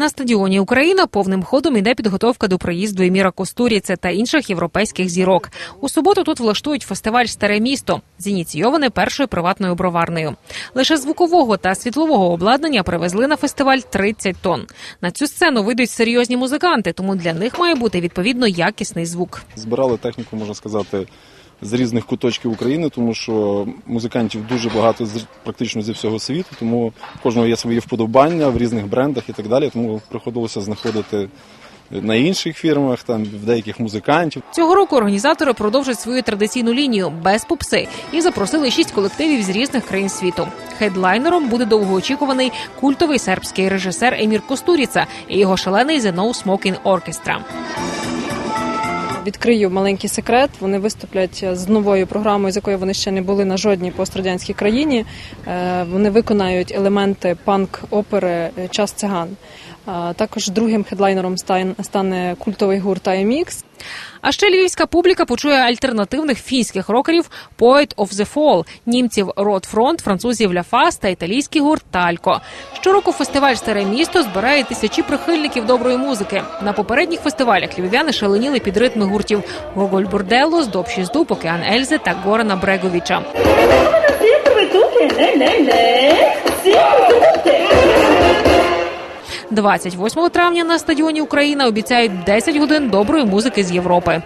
На стадіоні Україна повним ходом іде підготовка до приїзду Еміра Костуріце та інших європейських зірок. У суботу тут влаштують фестиваль Старе місто, зініційоване першою приватною броварнею. Лише звукового та світлового обладнання привезли на фестиваль 30 тонн. На цю сцену вийдуть серйозні музиканти, тому для них має бути відповідно якісний звук. Збирали техніку, можна сказати, з різних куточків України, тому що музикантів дуже багато з практично зі всього світу, тому в кожного є свої вподобання в різних брендах і так далі. Тому приходилося знаходити на інших фірмах, там в деяких музикантів. Цього року організатори продовжать свою традиційну лінію без попси і запросили шість колективів з різних країн світу. Хедлайнером буде довгоочікуваний культовий сербський режисер Емір Костуріца і його шалений The No Smoking Orchestra. Відкрию маленький секрет. Вони виступлять з новою програмою, з якою вони ще не були на жодній пострадянській країні. Е, Вони виконають елементи панк-опери Час циган. Також другим хедлайнером стан- стане культовий гурт IMX. А ще львівська публіка почує альтернативних фінських рокерів Poet of the Fall, німців Front, французів Fast та італійський гурт Талько. Щороку фестиваль Старе місто збирає тисячі прихильників доброї музики. На попередніх фестивалях львів'яни шаленіли під ритми гуртів Гоголь Борделло, Здоб Шіздуб, Океан Ельзи та Горана Бреговича. 28 травня на стадіоні Україна обіцяють 10 годин доброї музики з Європи.